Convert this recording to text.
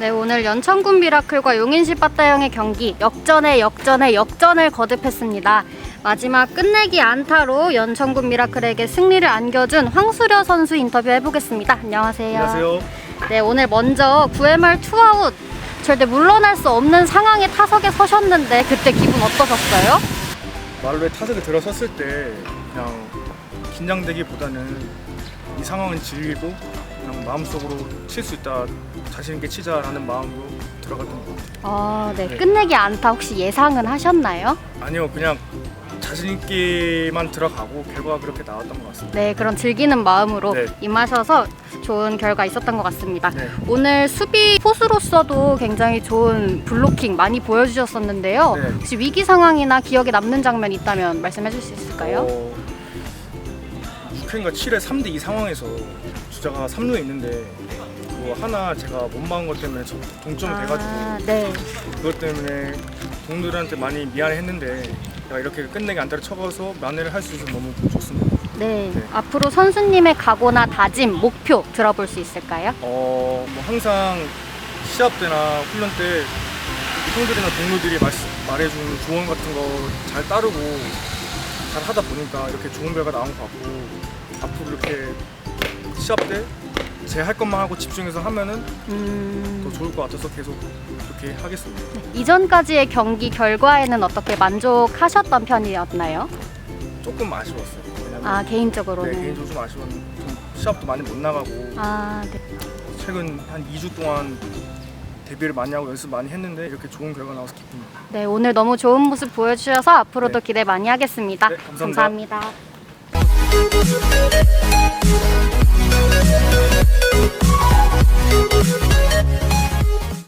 네, 오늘 연천군 미라클과 용인시 빠따형의 경기 역전에 역전에 역전을 거듭했습니다. 마지막 끝내기 안타로 연천군 미라클에게 승리를 안겨준 황수려 선수 인터뷰 해보겠습니다. 안녕하세요. 안녕하세요. 네, 오늘 먼저 9회 말 투아웃 절대 물러날 수 없는 상황에 타석에 서셨는데 그때 기분 어떠셨어요? 말로에 타석에 들어섰을 때 그냥 긴장되기보다는 이 상황은 즐기고 그냥 마음속으로 칠 수 있다 자신 있게 치자라는 마음으로 들어갔던 것 같아요. 아, 네, 네. 끝내기 안타 혹시 예상은 하셨나요? 아니요, 그냥 자신 있게만 들어가고 결과가 그렇게 나왔던 것 같습니다. 네, 그런 즐기는 마음으로 네. 임하셔서 좋은 결과 있었던 것 같습니다. 네. 오늘 수비 포수로서도 굉장히 좋은 블로킹 많이 보여주셨었는데요. 네. 혹시 위기 상황이나 기억에 남는 장면 있다면 말씀해 주실 수 있을까요? 어, 6회인가 7회 3대 2 상황에서 주자가 3루에 있는데 그거 하나 제가 못 막은 것 때문에 저- 동점이 돼가지고 아, 네. 그것 때문에 동료들한테 많이 미안했는데 제가 이렇게 끝내기 안타를 쳐가서 만회를 할 수 있어서 너무 좋습니다. 네. 네. 앞으로 선수님의 각오나 다짐, 목표 들어볼 수 있을까요? 어, 뭐 항상 시합 때나 훈련 때 형들이나 동료들이 말, 말해준 조언 같은 거 잘 따르고 잘 하다 보니까 이렇게 좋은 결과 나온 것 같고 앞으로 이렇게 시합 때 제 할 것만 하고 집중해서 하면은 더 음, 좋을 것 같아서 계속 그렇게 하겠습니다. 이전까지의 경기 결과에는 어떻게 만족하셨던 편이었나요? 조금 아쉬웠어요. 왜냐면 아, 네, 개인적으로는. 개인적으로 좀 아쉬웠는데 좀 시합도 많이 못 나가고 아, 네. 최근 한 2주 동안 데뷔를 많이 하고 연습 많이 했는데 이렇게 좋은 결과 나와서 기쁩니다. 네, 오늘 너무 좋은 모습 보여주셔서 앞으로도 네. 기대 많이 하겠습니다. 네, 감사합니다. 감사합니다.